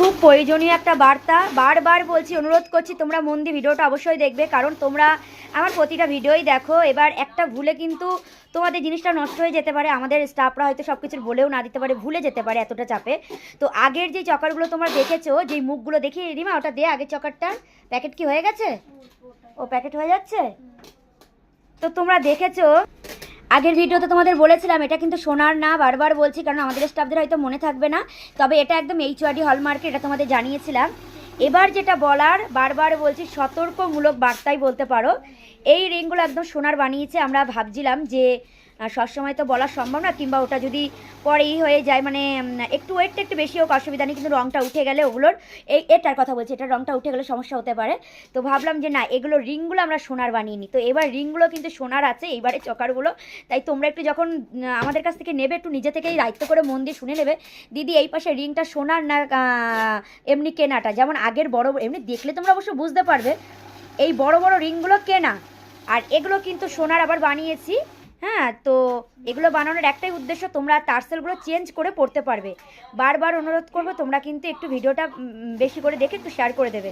খুব প্রয়োজনীয় একটা বার্তা। বারবার বলছি, অনুরোধ করছি, তোমরা মন দিয়ে ভিডিওটা অবশ্যই দেখবে, কারণ তোমরা আমার প্রতিটা ভিডিওই দেখো। এবার একটা ভুলে কিন্তু তোমাদের জিনিসটা নষ্ট হয়ে যেতে পারে। আমাদের স্টাফরা হয়তো সব কিছুর বলেও না দিতে পারে, ভুলে যেতে পারে এতটা চাপে। তো আগের যে চকারগুলো তোমরা দেখেছ যেই মুখগুলো দেখি রিমা ওটা দিয়ে আগের চকারটা প্যাকেট কি হয়ে গেছে? ও প্যাকেট হয়ে যাচ্ছে? তো তোমরা দেখেছ আগের ভিডিওতে তোমাদের বলেছিলাম, এটা কিন্তু সোনার না, বারবার বলছি, কারণ আমাদের স্টাফদের হয়তো মনে থাকবে না, তবে এটা একদম এইচওয়াডি হলমার্কে এটা তোমাদের জানিয়েছিলাম। এবার যেটা বলার, বারবার বলছি, সতর্কমূলক বার্তাই বলতে পারো। এই রিংগুলো একদম সোনার বানিয়েছে, আমরা ভাবছিলাম যে সবসময় তো বলা সম্ভব না, কিংবা ওটা যদি পরেই হয়ে যায় মানে একটু ওয়েটটা একটু বেশি হোক, অসুবিধা নেই, কিন্তু রঙটা উঠে গেলে ওগুলোর, এই এটার কথা বলছি এটা রঙটা উঠে গেলে সমস্যা হতে পারে। তো ভাবলাম যে না, এগুলো রিংগুলো আমরা সোনার বানিয়ে নিই। তো এবার রিংগুলো কিন্তু সোনার আছে, এইবারে চকারগুলো। তাই তোমরা একটু যখন আমাদের কাছ থেকে নেবে, একটু নিজে থেকেই দায়িত্ব করে মন দিয়ে শুনে নেবে। দিদি, এই পাশে রিংটা সোনার না এমনি কেনাটা? যেমন আগের বড়, এমনি দেখলে তোমরা অবশ্য বুঝতে পারবে, এই বড় বড় রিংগুলো কেনা। আর এগুলো কিন্তু সোনার আবার বানিয়েছি। হ্যাঁ তো এগুলো বানানোর একটাই উদ্দেশ্য তোমরা তারসেলগুলো চেঞ্জ করে পড়তে পারবে। বারবার অনুরোধ করব তোমরা কিন্তু একটু ভিডিওটা বেশি করে দেখে একটু শেয়ার করে দেবে।